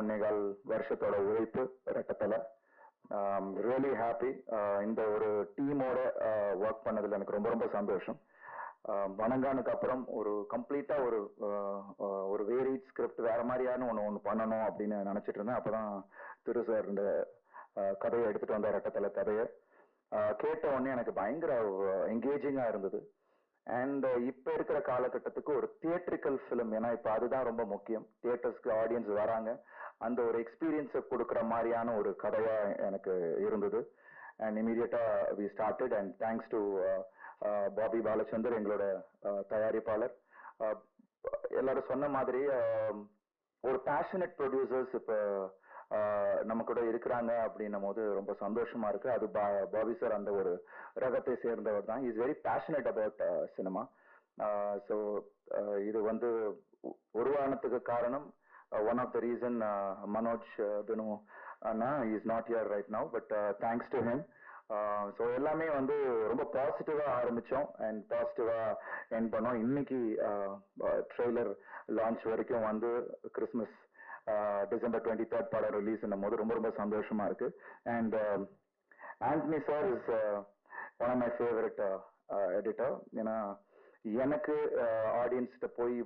ஒன்னேகால் வருஷத்தோட உழைப்பு ரட்டத்தில் ரியலி ஹாப்பி இந்த ஒரு டீமோட ஒர்க் பண்ணதில் எனக்கு ரொம்ப ரொம்ப சந்தோஷம். வணங்கானுக்கு அப்புறம் ஒரு கம்ப்ளீட்டா ஒரு ஒரு வேரிட் ஸ்கிரிப்ட் வேற மாதிரியான ஒன்று ஒன்று பண்ணணும் அப்படின்னு நினைச்சிட்டு இருந்தேன். அப்பதான் திரு சார் இந்த கதையை எடுத்துட்டு வந்த ரட்டத்தில் கதையை கேட்ட உடனே எனக்கு பயங்கர என்கேஜிங்கா இருந்தது. அண்ட் இப்போ இருக்கிற காலகட்டத்துக்கு ஒரு தியேட்ரிக்கல் ஃபிலிம் ஏன்னா இப்போ அதுதான் ரொம்ப முக்கியம். தியேட்டர்ஸ்க்கு ஆடியன்ஸ் வராங்க. அந்த ஒரு எக்ஸ்பீரியன்ஸை கொடுக்குற மாதிரியான ஒரு கதையாக எனக்கு இருந்தது. அண்ட் இமீடியட்டா we started and thanks to Bobby Balachandran எங்களோட uh, தயாரிப்பாளர். Uh, எல்லாரும் சொன்ன மாதிரி um, ஒரு பேஷனட் ப்ரொடியூசர்ஸ் இப்போ நம்ம கூட இருக்கிறாங்க அப்படின்னும் போது ரொம்ப சந்தோஷமா இருக்கு. அது பா- பாபி சார் அந்த ஒரு ரகத்தை சேர்ந்தவர் தான். Is very passionate about cinema so இது வந்து உருவானத்துக்கு காரணம் one of the reason Manoj Dinu Anna is not here right now but thanks to him so எல்லாமே வந்து ரொம்ப பாசிட்டிவாக ஆரம்பித்தோம் அண்ட் பாசிட்டிவாக என் பண்ணோம். இன்னைக்கு uh, uh, ட்ரெய்லர் லான்ச் வரைக்கும் வந்து கிறிஸ்மஸ் டிசம்பர் டுவெண்ட்டி தேர்ட் படம் ரிலீஸ் போது ரொம்ப ரொம்ப சந்தோஷமா இருக்கு. And Antony sir is one of my favourite editor ஏன்னா எனக்கு uh, ஆடியன்ஸ்கிட்ட போய்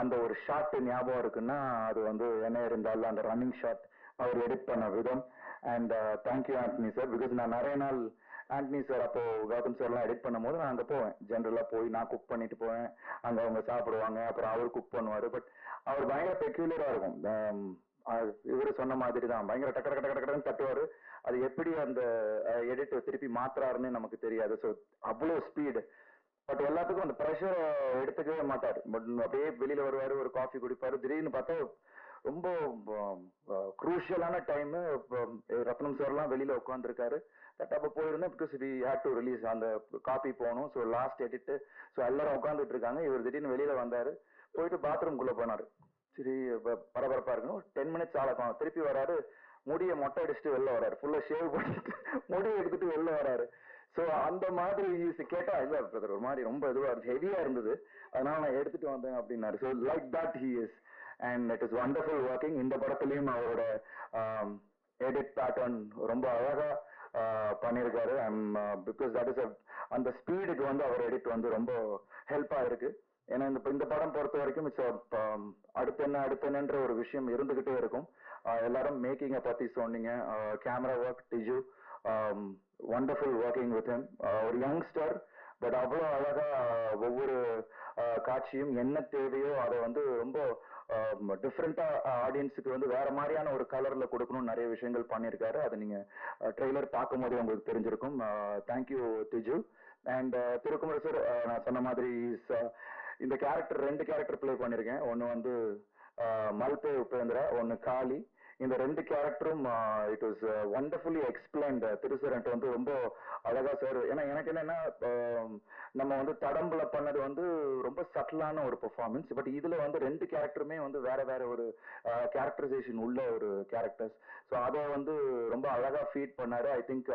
அந்த ஒரு ஷாட் ஞாபகம் இருக்குன்னா அது வந்து என்ன இருந்தாலும் அந்த ரன்னிங் ஷாட் அவர் எடிட் பண்ண விதம். And thank you Antony sir because நான் நிறைய நாள் ஆண்டனி சார் அப்போ கௌதம் சார்லாம் எடிட் பண்ணும்போது நான் அங்கே போவேன். ஜென்ரலாக போய் நான் குக் பண்ணிட்டு போவேன். அங்கே அவங்க சாப்பிடுவாங்க. அப்புறம் அவர் குக் பண்ணுவார். பட் அவர் பயங்கர பெக்யூலரா இருக்கும். Um, இவர் சொன்ன மாதிரி தான். பயங்கர டக்கு டக்கு டக்கு டக்குன்னு தட்டுவாரு. அது எப்படி அந்த uh, எடிட் திருப்பி மாத்துறாருன்னு நமக்கு தெரியாது. ஸோ அவ்வளோ ஸ்பீடு பட் எல்லாத்துக்கும் அந்த ப்ரெஷர் எடுத்துக்கவே மாட்டார். பட் அப்படியே வெளியில வருவார் ஒரு காஃபி குடிப்பார். திடீர்னு பார்த்தா ரொம்ப குரூஷியலான டைம் ரத்னம் சார்லாம் வெளியில உட்காந்துருக்காரு பட் அப்போ போயிருந்தேன் because we had to release அந்த காப்பி போகணும். ஸோ லாஸ்ட் எடிட் ஸோ எல்லாரும் உட்காந்துட்டு இருக்காங்க. இவர் திடீர்னு வெளியில வந்தார். போயிட்டு பாத்ரூம்குள்ளே போனார். சரி ப- இருக்கணும் டென் மினிட்ஸ் ஆளக்கும். திருப்பி வராரு. முடியை மொட்டை அடிச்சுட்டு வெளில வராரு. ஃபுல்லாக ஷேவ் பண்ணிட்டு முடியை எடுத்துட்டு வெளில வராரு. சோ அந்த மாதிரி இஸ் கேட்டா இல்ல பிரதர் ஒரு மாதிரி ரொம்ப இதுவா இருந்துச்சு. ஹெவியா இருந்தது. அதனால நான் எடுத்துட்டு வந்தேன் அப்படின்னாரு. So like that he is and it is wonderful working இந்த படத்துலயும் அவரோட um, எடிட் பேட்டர்ன் ரொம்ப அழகா uh, பண்ணியிருக்காரு. பிகாஸ் தட் இஸ் அந்த ஸ்பீடுக்கு வந்து அவர் எடிட் வந்து ரொம்ப ஹெல்ப்பா இருக்கு. ஏன்னா இந்த இந்த படம் பொறுத்த வரைக்கும் இட்ஸ் um, அடுத்து என்ன அடுத்து என்னன்ற ஒரு விஷயம் இருந்துகிட்டே இருக்கும். Uh, எல்லாரும் மேக்கிங்கை பத்தி சொன்னீங்க. Camera work Tiju wonderful working with him ஒரு யங்ஸ்டர் பட் அவ்வளோ அழகா uh, ஒவ்வொரு uh, காட்சியும் என்ன தேவையோ அதை வந்து ரொம்ப um, டிஃப்ரெண்டா ஆடியன்ஸுக்கு uh, வந்து வேற மாதிரியான ஒரு கலர்ல கொடுக்கணும் நிறைய விஷயங்கள் பண்ணியிருக்காரு. அதை நீங்க ட்ரெய்லர் பார்க்கும்போதே உங்களுக்கு தெரிஞ்சிருக்கும். தேங்க்யூ திஜு அண்ட் திருக்குமர சார் நான் சொன்ன மாதிரி இந்த கேரக்டர் ரெண்டு கேரக்டர் ப்ளே பண்ணியிருக்கேன். ஒன்று வந்து மல்பே உபேந்திரா ஒன்று காளி. இந்த ரெண்டு கேரக்டரும் இட் வாஸ் ஒண்டர்ஃபுல்லி எக்ஸ்பிளைன்ட் திருசரன்ட்டு வந்து ரொம்ப அழகா சார் ஏன்னா எனக்கு என்னன்னா நம்ம வந்து தடம்புல பண்ணது வந்து ரொம்ப சட்டிலான ஒரு பெர்ஃபார்மன்ஸ் பட் இதுல வந்து ரெண்டு கேரக்டருமே வந்து வேற வேற ஒரு கேரக்டரைசேஷன் உள்ள ஒரு கேரக்டர்ஸ் ஸோ அதை வந்து ரொம்ப அழகா ஃபீட் பண்ணாரு. ஐ திங்க்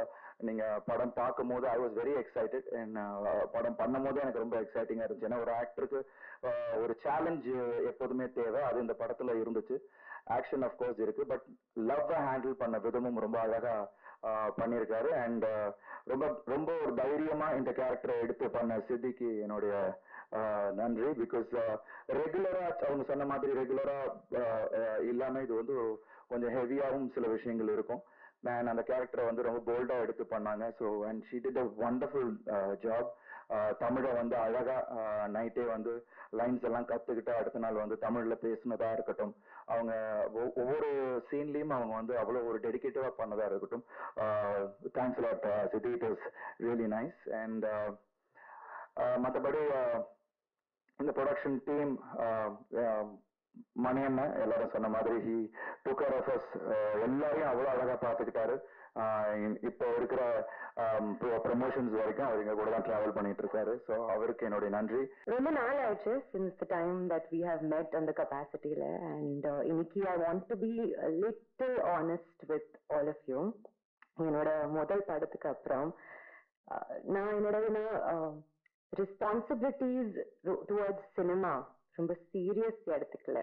நீங்க படம் பார்க்கும் போது I was very excited and படம் பண்ணும் போது எனக்கு ரொம்ப எக்ஸைட்டிங்கா இருந்துச்சு. ஏன்னா ஒரு ஆக்டருக்கு ஒரு சேலஞ்ச் எப்போதுமே தேவை. அது இந்த படத்துல இருந்துச்சு. ஆக்ஷன் கோர்ஸ் இருக்கு. பட் லவ் ஹேண்டில் பண்ண விதமும் ரொம்ப அழகா பண்ணியிருக்காரு அண்ட் ரொம்ப ரொம்ப ஒரு தைரியமா இந்த கேரக்டரை எடுத்து பண்ண சித்திக்கு என்னுடைய நன்றி. பிகாஸ் ரெகுலரா அவங்க சொன்ன மாதிரி ரெகுலரா இல்லாம இது வந்து கொஞ்சம் ஹெவியாகவும் சில விஷயங்கள் இருக்கும். மேன் அந்த கேரக்டரை வந்து ரொம்ப போல்டா எடுத்து பண்ணாங்க. So and she did a wonderful job தமிழை வந்து அழகா நைட்டே வந்து லைன்ஸ் எல்லாம் கத்துக்கிட்டு அடுத்த நாள் வந்து தமிழ்ல பேசினதா இருக்கட்டும் அவங்க ஒ- ஒவ்வொரு சீன்லயும் அவங்க வந்து அவ்வளவு ஒரு டெடிக்கேட்டிவா பண்ணதா இருக்கட்டும். Thanks lot Chitti it is really nice and மற்றபடி இந்த ப்ரொடக்ஷன் டீம் மணியண்ணன் எல்லாரும் சொன்ன மாதிரி ஹி டுக்கர் எல்லாரையும் அவ்வளோ அழகாக பார்த்துக்கிட்டாரு. இப்போ இருக்கிற ப்ரமோஷன்ஸ் வரைக்கும் அவர் எங்க கூட தான் டிராவல் பண்ணிட்டு இருக்காரு. ஸோ அவருக்கு என்னுடைய நன்றி. ரொம்ப நாள் ஆயிடுச்சு since the time that we have met அந்த கெப்பாசிட்டியில அண்ட் uh, இன்னைக்கு I want to be little honest with all of you என்னோட முதல் படத்துக்கு அப்புறம் நான் என்னோட ரெஸ்பான்சிபிலிட்டிஸ் டுவர்ட்ஸ் சினிமா ரொம்ப சீரியஸ் எடுத்துக்கல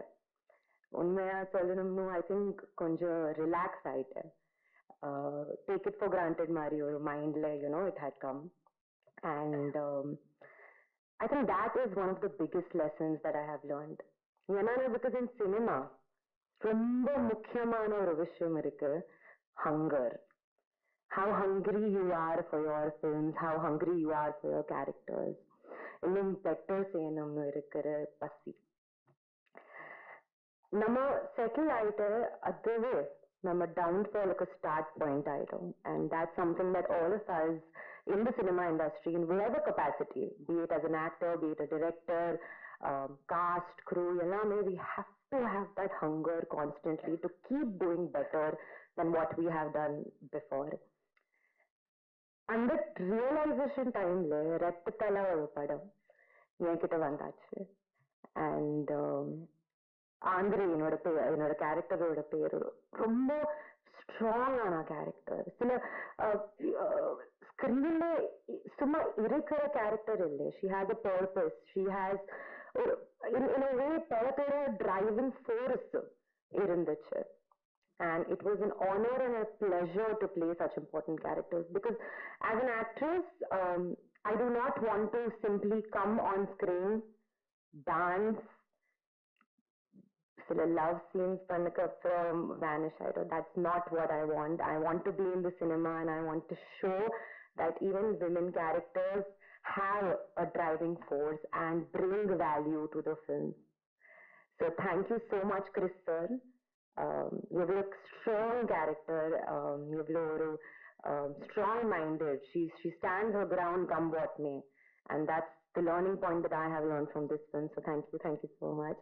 உண்மையா சொல்லணும்னு ஐ திங்க் கொஞ்சம் ரிலாக்ஸ் ஆயிட்டேன். டேக் இட் ஃபார் கிராண்டட் மாதிரி ஒரு மைண்ட்ல you know it had come and I think that is one of the biggest lessons that I have learned ஏன்னா பிகாஸ் இன் சினிமா ரொம்ப முக்கியமான ஒரு விஷயம் இருக்கு hunger how hungry you are for your films, how hungry you are for your characters. இன்னும் better செய்யணும்னு இருக்கிற பசி. நம்ம செட்டில் ஆயிட்டு அதுவே நம்ம டவுன்ஃபாலுக்கு ஸ்டார்ட் பாயிண்ட் ஆயிடும் and that something that all of us in the cinema industry in whatever capacity, be it as an actor, be it a director, um, cast, crew, எல்லாமே we have to have that hunger constantly to keep doing better than what we have done before. அந்த realization டைம்ல ரத்தத்தல ஒரு படம் என்கிட்ட வந்தாச்சு and ஆந்திரி என்னோட பேர் என்னோட கேரக்டரோட பேரு ரொம்ப ஸ்ட்ராங்கான கேரக்டர் சில ஸ்கிரீன்ல சும்மா இருக்கிற கேரக்டர் இல்லை she has a purpose she has way பல பேர டிரைவிங் ஃபோர்ஸ் இருந்துச்சு and it was an honor and a pleasure to play such important characters because as an actress um, i do not want to simply come on screen dance will love scenes vanakapram vanish i don't that's not what i want. I want to be in the cinema and i want to show that even women characters have a driving force and bring value to the film. So thank you so much chris sir um, you're a strong character um, you're um, strong minded she she stands her ground come what may. And that's the learning point that i have learned from this film. So thank you thank you so much.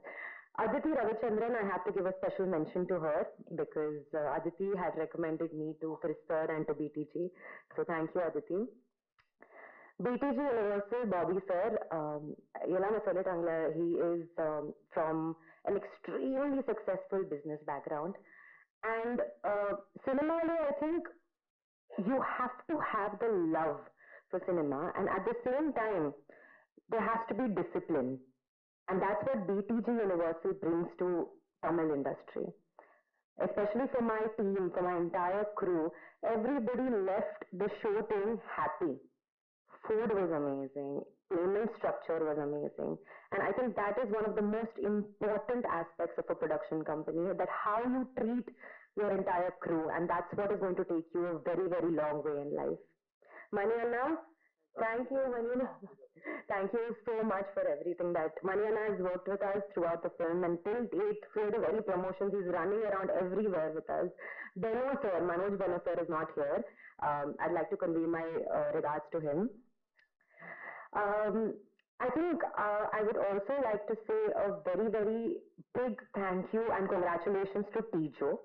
Aditi Ravichandran, I have to give a special mention to her because uh, Aditi had recommended me to Frisker and to BTG. So thank you, Aditi. BTG Universal Bobby Sir, um, he is um, from an extremely successful business background. And uh, similarly, I think you have to have the love for cinema, and at the same time, there has to be discipline and that's what BTG Universal brings to Tamil industry. Especially for my team, for my entire crew, everybody left the shooting happy. Food was amazing. Payment structure was amazing. And I think that is one of the most important aspects of a production company, that how you treat your entire crew. And that's what is going to take you a very, very long way in life. Maniana, thank you, Maniana. thank you so much for everything that Maniana has worked with us throughout the film until date, through the very promotions, he's running around everywhere with us. Beno sir, Manoj Beno sir is not here. Um, I'd like to convey my uh, regards to him. Um, I think uh, I would also like to say a very, very big thank you and congratulations to Tijo.